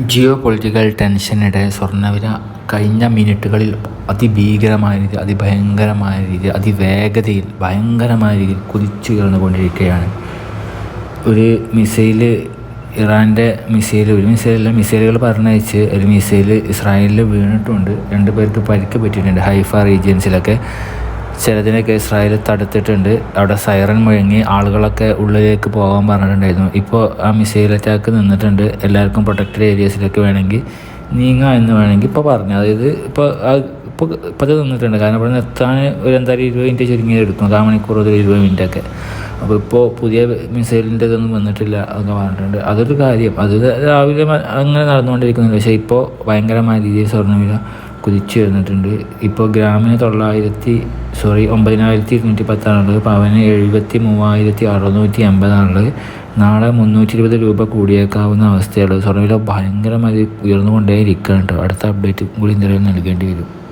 Geo political ടെൻഷനിടെ സ്വർണവില കഴിഞ്ഞ മിനിറ്റുകളിൽ അതിഭീകരമായ രീതിയിൽ അതിഭയങ്കരമായ രീതിയിൽ അതിവേഗതയിൽ ഭയങ്കരമായ രീതിയിൽ കുതിച്ചുയർന്നുകൊണ്ടിരിക്കുകയാണ്. ഒരു മിസൈൽ ഇറാന്റെ മിസൈൽ ഒരു മിസൈലല്ല മിസൈലുകൾ പറഞ്ഞയച്ച് ഒരു മിസൈൽ ഇസ്രായേലിൽ വീണിട്ടുണ്ട്. രണ്ട് പേർക്ക് പരിക്ക് പറ്റിയിട്ടുണ്ട്. ഹൈഫ റീജിയൻസിലൊക്കെ ചിലതിനൊക്കെ ഇസ്രായേൽ തടുത്തിട്ടുണ്ട്. അവിടെ സൈറൻ മുഴങ്ങി ആളുകളൊക്കെ ഉള്ളിലേക്ക് പോകാൻ പറഞ്ഞിട്ടുണ്ടായിരുന്നു. ഇപ്പോൾ ആ മിസൈൽ അറ്റാക്ക് നിന്നിട്ടുണ്ട്. എല്ലാവർക്കും പ്രൊട്ടക്റ്റഡ് ഏരിയസിലേക്ക് വേണമെങ്കിൽ നീങ്ങാം എന്ന് വേണമെങ്കിൽ ഇപ്പോൾ പറഞ്ഞു. അതായത് ഇപ്പോൾ ഇപ്പോൾ ഇപ്പോൾ അത് നിന്നിട്ടുണ്ട്. കാരണം ഇവിടെ നിർത്താൻ ഒരു എന്തായാലും ഇരുപത് മിനിറ്റ് ചുരുങ്ങിയത് എടുക്കും കാ മണിക്കൂർ ഒരു ഇരുപത് മിനിറ്റൊക്കെ അപ്പോൾ ഇപ്പോൾ പുതിയ മിസൈലിന്റെ ഇതൊന്നും വന്നിട്ടില്ല എന്നൊക്കെ പറഞ്ഞിട്ടുണ്ട്. അതൊരു കാര്യം. അത് രാവിലെ അങ്ങനെ നടന്നുകൊണ്ടിരിക്കുന്നില്ല പക്ഷേ ഇപ്പോൾ ഭയങ്കരമായ രീതിയിൽ സ്വർണവില കുതിച്ചു വരുന്നിട്ടുണ്ട്. ഇപ്പോൾ ഗ്രാമിന് തൊള്ളായിരത്തി സോറി ഒമ്പതിനായിരത്തി ഇരുന്നൂറ്റി പത്താണുള്ളത് പവന് എഴുപത്തി മൂവായിരത്തി അറുന്നൂറ്റി അമ്പതാണുള്ളത് നാളെ മുന്നൂറ്റി ഇരുപത് രൂപ കൂടിയേക്കാവുന്ന അവസ്ഥയുള്ളത് സ്വർണവില ഭയങ്കരമായി ഉയർന്നുകൊണ്ടേ ഇരിക്കുകയാണ് കേട്ടോ. അടുത്ത അപ്ഡേറ്റ് കൂടി എന്തെങ്കിലും നൽകേണ്ടി വരും.